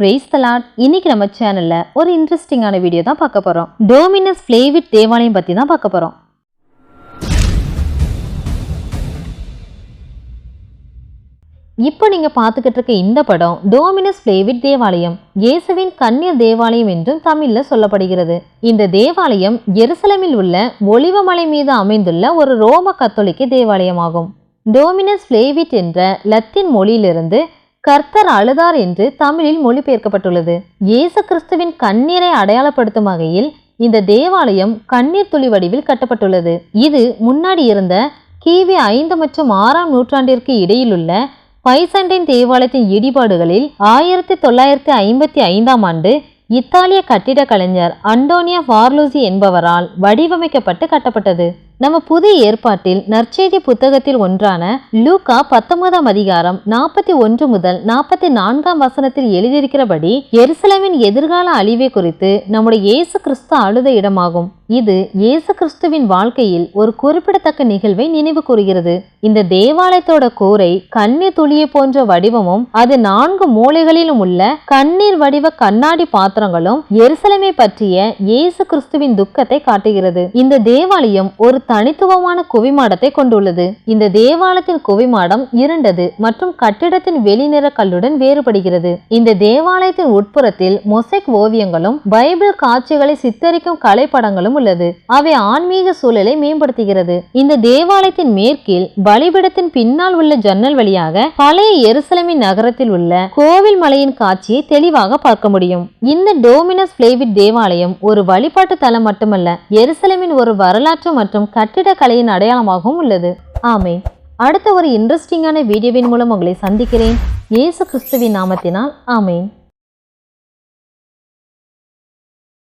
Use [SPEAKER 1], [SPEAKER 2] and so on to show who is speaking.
[SPEAKER 1] Brace தலாட் இன்னைக்கு நம்ம சேனல்ல ஒரு இன்ட்ரெஸ்டிங்கான வீடியோ தான் பார்க்க போறோம். டோமினஸ் பிளேவிட் தேவாலயம் பத்தி தான் பார்க்க போறோம். இப்போ நீங்க பார்த்துக்கிட்டு இருக்க இந்த படம் டோமினஸ் பிளேவிட் தேவாலயம் இயேசுவின் கன்னியர் தேவாலயம் என்றும் தமிழ்ல சொல்லப்படுகிறது. இந்த தேவாலயம் எருசலமில் உள்ள ஒளிவமலை மீது அமைந்துள்ள ஒரு ரோம கத்தோலிக்க தேவாலயமாகும். டோமினஸ் பிளேவிட் என்ற லத்தீன் மொழியிலிருந்து கர்த்தர் அழுதார் என்று தமிழில் மொழிபெயர்க்கப்பட்டுள்ளது. இயேசு கிறிஸ்துவின் கண்ணீரை அடையாளப்படுத்தும் வகையில் இந்த தேவாலயம் கண்ணீர் துளி வடிவில் கட்டப்பட்டுள்ளது. இது முன்னாடி இருந்த கிவி ஐந்து மற்றும் ஆறாம் நூற்றாண்டிற்கு இடையிலுள்ள பைசண்டின் தேவாலயத்தின் இடிபாடுகளில் ஆயிரத்தி தொள்ளாயிரத்தி ஐம்பத்தி ஐந்தாம் ஆண்டு இத்தாலிய கட்டிட கலைஞர் அண்டோனியா ஃபார்லூசி என்பவரால் வடிவமைக்கப்பட்டு கட்டப்பட்டது. நம்ம புதிய ஏற்பாட்டில் நற்செய்தி புத்தகத்தில் ஒன்றான லூக்கா பத்தொன்பதாம் அதிகாரம் நாற்பத்தி ஒன்று முதல் நாற்பத்தி நான்காம் வசனத்தில் எழுதியிருக்கிறபடி எருசலேமின் எதிர்கால அழிவை குறித்து நம்முடைய இயேசு கிறிஸ்து அழுத இடமாகும். இது இயேசு கிறிஸ்துவின் வாழ்க்கையில் ஒரு குறிப்பிடத்தக்க நிகழ்வை நினைவு கூறுகிறது. இந்த தேவாலயத்தோட கூரை கண்ணீர் துளியை போன்ற வடிவமும் அது நான்கு மூலைகளிலும் உள்ள கண்ணீர் வடிவ கண்ணாடி பாத்திரங்களும் எருசலமை பற்றிய இயேசு கிறிஸ்துவின் துக்கத்தை காட்டுகிறது. இந்த தேவாலயம் ஒரு தனித்துவமான குவிமாடத்தை கொண்டுள்ளது. இந்த தேவாலயத்தின் குவிமாடம் இருண்டது மற்றும் கட்டிடத்தின் வெளிநிற கல்லுடன் வேறுபடுகிறது. இந்த தேவாலயத்தின் உட்புறத்தில் மொசைக் ஓவியங்களும் பைபிள் காட்சிகளை சித்தரிக்கும் கலைப்படங்களும் உள்ளது. அவை ஆன்மீக சூழலை மேம்படுத்துகிறது. இந்த தேவாலயத்தின் மேற்கில் பலிபிடத்தின் பின்னால் உள்ள ஜன்னல் வழியாக பழைய எருசலமின் நகரத்தில் உள்ள கோவில் மலையின் காட்சியை தெளிவாக பார்க்க முடியும். இந்த டோமினஸ் பிளேவிட் தேவாலயம் ஒரு வழிபாட்டு தலம் மட்டுமல்ல எருசலமின் ஒரு வரலாற்று மற்றும் கட்டிடக்கலையின் அடையாளமாகவும் உள்ளது. ஆமே அடுத்த ஒரு இன்ட்ரெஸ்டிங்கான வீடியோவின் மூலம் உங்களை சந்திக்கிறேன். இயேசு கிறிஸ்துவின் நாமத்தினால் ஆமேன்.